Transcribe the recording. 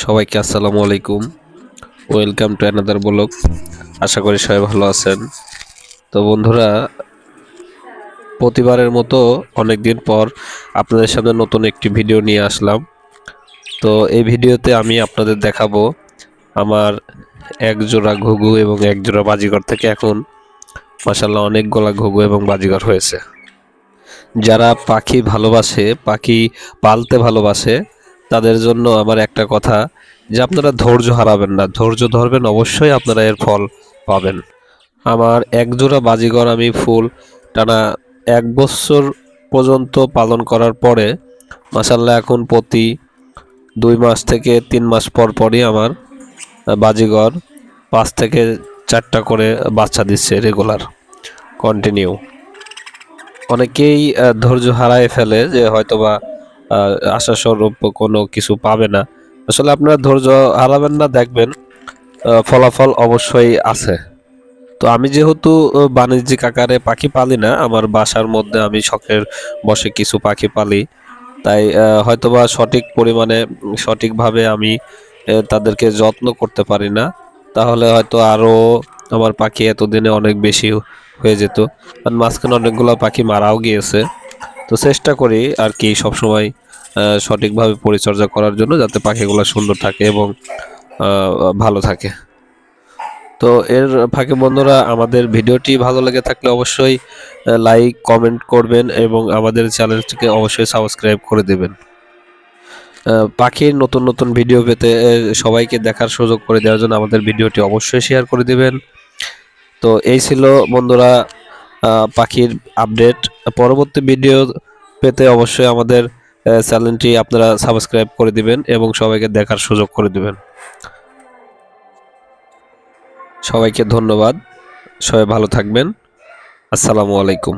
সবাইকে আসসালামু আলাইকুম। ওয়েলকাম টু অ্যানাদার ব্লগ আশা করি সবাই ভালো আছেন। তো বন্ধুরা, প্রতিবারের মতো অনেক দিন পর আপনাদের সামনে নতুন একটি ভিডিও নিয়ে আসলাম। তো এই ভিডিওতে আমি আপনাদের দেখাবো আমার এক জোড়া ঘুঘু এবং এক জোড়া বাজিঘর থেকে এখন মাসাল্লাহ অনেক গোলা ঘুঘু এবং বাজিঘর হয়েছে। যারা পাখি ভালোবাসে, পাখি পালতে ভালোবাসে তাদের জন্য আমার একটা কথা যে আপনারা ধৈর্য হারাবেন না। ধৈর্য ধরবেন অবশ্যই আপনারা এর ফল পাবেন। আমার এক জোড়া বাজিঘর আমি ফুল টানা এক বছর পর্যন্ত পালন করার পরে মাসাল্লাহ এখন প্রতি দুই মাস থেকে তিন মাস পর পরই আমার বাজিগর পাঁচ থেকে চারটা করে বাচ্চা দিচ্ছে রেগুলার কন্টিনিউ অনেকেই ধৈর্য হারায় ফেলে যে হয়তোবা আশাস্বরূপ কোনো কিছু পাবে না। আসলে আপনারা ধৈর্য হারাবেন না, দেখবেন ফলাফল অবশ্যই আছে। তো আমি যেহেতু বাণিজ্যিক আকারে পাখি পালি না, আমার বাসার মধ্যে আমি শখের বসে কিছু পাখি পালি। তাই হয়তোবা সঠিক পরিমাণে, সঠিকভাবে আমি তাদেরকে যত্ন করতে পারি না। তাহলে হয়তো আরও আমার পাখি এতদিনে অনেক বেশি হয়ে যেত। আর মাঝখানে অনেকগুলো পাখি মারাও গিয়েছে। তো চেষ্টা করি আর কি সবসময় সঠিকভাবে পরিচর্যা করার জন্য যাতে পাখিগুলো সুন্দর থাকে এবং ভালো থাকে। তো এর ফাঁকে বন্ধুরা, আমাদের ভিডিওটি ভালো লেগে থাকলে অবশ্যই লাইক, কমেন্ট করবেন এবং আমাদের চ্যানেলটিকে অবশ্যই সাবস্ক্রাইব করে দেবেন। পাখির নতুন নতুন ভিডিও পেতে সবাইকে দেখার সুযোগ করে দেওয়ার জন্য আমাদের ভিডিওটি অবশ্যই শেয়ার করে দিবেন। তো এই ছিল বন্ধুরা পাখির আপডেট। পরবর্তী ভিডিও পেতে অবশ্যই আমাদের চ্যানেলটি আপনারা সাবস্ক্রাইব করে দিবেন এবং সবাইকে দেখার সুযোগ করে দিবেন। সবাইকে ধন্যবাদ। সবাই ভালো থাকবেন। আসসালামু আলাইকুম।